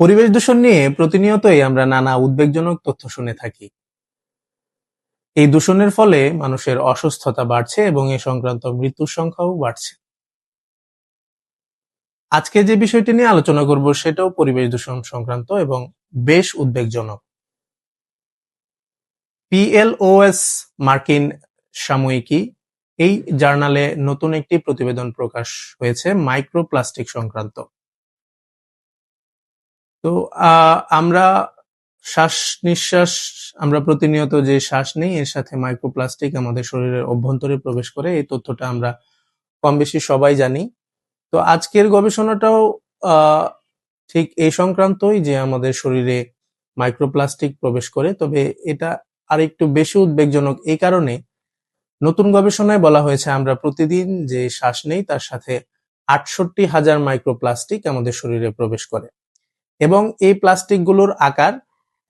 পরিবেশ দূষণ নিয়ে প্রতিনিয়তই আমরা নানা উদ্বেগজনক তথ্য শুনে থাকি। এই দূষণের ফলে মানুষের অসুস্থতা বাড়ছে এবং এ সংক্রান্ত মৃত্যুর সংখ্যাও বাড়ছে। আজকে যে বিষয়টি নিয়ে আলোচনা করব সেটাও পরিবেশ দূষণ সংক্রান্ত এবং বেশ উদ্বেগজনক। পিএলওএস মার্কিন সাময়িকী, এই জার্নালে নতুন একটি প্রতিবেদন প্রকাশ হয়েছে মাইক্রোপ্লাস্টিক সংক্রান্ত। তো আমরা শ্বাস নিঃশ্বাস, আমরা প্রতিনিয়ত যে শ্বাস নেই, এর সাথে মাইক্রোপ্লাস্টিক আমাদের শরীরের অভ্যন্তরে প্রবেশ করে, এই তথ্যটা আমরা কম বেশি সবাই জানি। তো আজকের গবেষণাটাও ঠিক এই সংক্রান্তই যে আমাদের শরীরে মাইক্রোপ্লাস্টিক প্রবেশ করে, তবে এটা আরেকটু বেশি উদ্বেগজনক এই কারণে নতুন গবেষণায় বলা হয়েছে, আমরা প্রতিদিন যে শ্বাস নেই, তার সাথে আটষট্টি হাজার মাইক্রোপ্লাস্টিক আমাদের শরীরে প্রবেশ করে। এবং এই প্লাস্টিকগুলোর আকার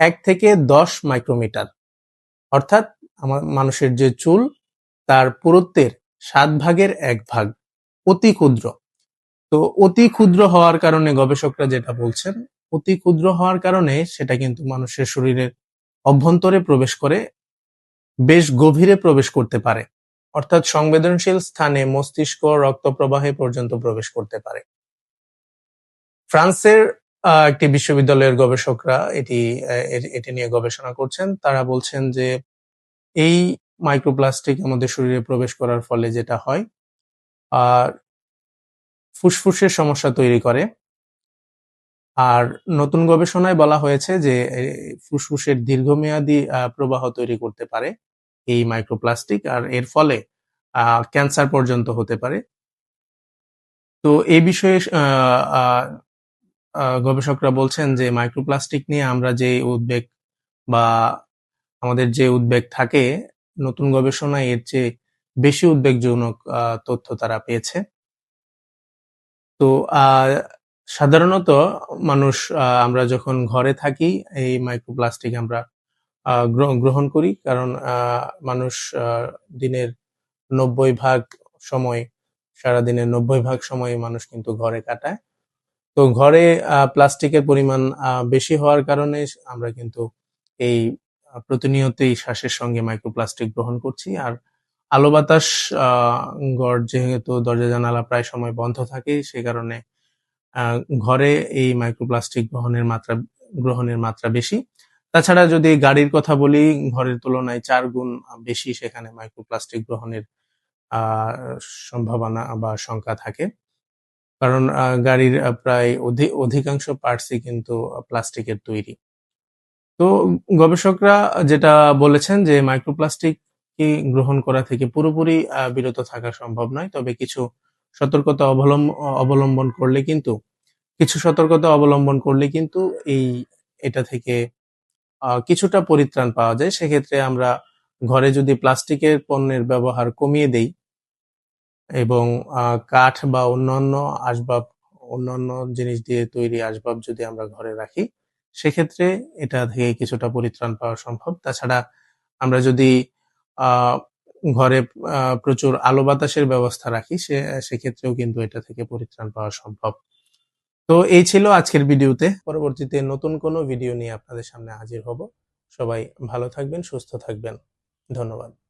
এক থেকে দশ মাইক্রোমিটার। অর্থাৎ আমার মানুষের যে চুল, তার পুরুত্বের সাত ভাগের এক ভাগ। অতি ক্ষুদ্র। তো অতি ক্ষুদ্র হওয়ার কারণে গবেষকরা যেটা বলছেন, অতি ক্ষুদ্র হওয়ার কারণে সেটা কিন্তু মানুষের শরীরের অভ্যন্তরে প্রবেশ করে, বেশ গভীরে প্রবেশ করতে পারে। অর্থাৎ সংবেদনশীল স্থানে মস্তিষ্ক রক্ত প্রবাহে পর্যন্ত প্রবেশ করতে পারে। ফ্রান্সের একটি বিশ্ববিদ্যালয়ের গবেষকরা এটি এটি নিয়ে গবেষণা করছেন। তারা বলছেন যে এই মাইক্রোপ্লাস্টিক আমাদের শরীরে প্রবেশ করার ফলে যেটা হয়, আর ফুসফুসের সমস্যা তৈরি করে। আর নতুন গবেষণায় বলা হয়েছে যে ফুসফুসের দীর্ঘমেয়াদী প্রবাহ তৈরি করতে পারে এই মাইক্রোপ্লাস্টিক, আর এর ফলে ক্যান্সার পর্যন্ত হতে পারে। তো এই বিষয়ে গবেষকরা বলছেন যে মাইক্রোপ্লাস্টিক নিয়ে আমরা যে উদ্বেগ বা আমাদের যে উদ্বেগ থাকে, নতুন গবেষণায় এর চেয়ে বেশি উদ্বেগজনক তথ্য তারা পেয়েছে। তো সাধারণত মানুষ আমরা যখন ঘরে থাকি, এই মাইক্রোপ্লাস্টিক আমরা গ্রহণ করি। কারণ মানুষ দিনের নব্বই ভাগ সময়, সারাদিনের নব্বই ভাগ সময় মানুষ কিন্তু ঘরে কাটায়। তো ঘরে প্লাস্টিকের পরিমাণ বেশি হওয়ার কারণে আমরা কিন্তু এই প্রতিনিয়তই শ্বাসের সঙ্গে মাইক্রোপ্লাস্টিক গ্রহণ করছি। আর আলো বাতাস ঘর যেহেতু দরজা জানালা প্রায় সময় বন্ধ থাকে, সে কারণে ঘরে এই মাইক্রোপ্লাস্টিক গ্রহণের মাত্রা গ্রহণের মাত্রা বেশি। তাছাড়া যদি গাড়ির কথা বলি, ঘরের তুলনায় চার গুণ বেশি সেখানে মাইক্রোপ্লাস্টিক গ্রহণের সম্ভাবনা বা সংখ্যা থাকে। কারণ গাড়ির প্রায় অধি- অধিকাংশ পার্টসই কিন্তু প্লাস্টিকের তৈরি। তো গবেষকরা যেটা বলেছেন যে মাইক্রোপ্লাস্টিক কি গ্রহণ করা থেকে পুরোপুরি বিরত থাকা সম্ভব নয়। তবে কিছু সতর্কতা অবলম্বন অবলম্বন করলে কিন্তু, কিছু সতর্কতা অবলম্বন করলে কিন্তু এই, এটা থেকে কিছুটা পরিত্রাণ পাওয়া যায়। সেক্ষেত্রে আমরা ঘরে যদি প্লাস্টিকের পণ্যের ব্যবহার কমিয়ে দেই এবং কাঠ বা অন্যান্য আসবাব, অন্যান্য জিনিস দিয়ে তৈরি আসবাব যদি আমরা ঘরে রাখি, সেক্ষেত্রে এটা থেকে কিছুটা পরিত্রাণ পাওয়া সম্ভব। তাছাড়া আমরা যদি ঘরে প্রচুর আলো বাতাসের ব্যবস্থা রাখি, সে, সেক্ষেত্রেও কিন্তু এটা থেকে পরিত্রাণ পাওয়া সম্ভব। তো এই ছিল আজকের ভিডিওতে। পরবর্তীতে নতুন কোনো ভিডিও নিয়ে আপনাদের সামনে হাজির হব। সবাই ভালো থাকবেন, সুস্থ থাকবেন। ধন্যবাদ।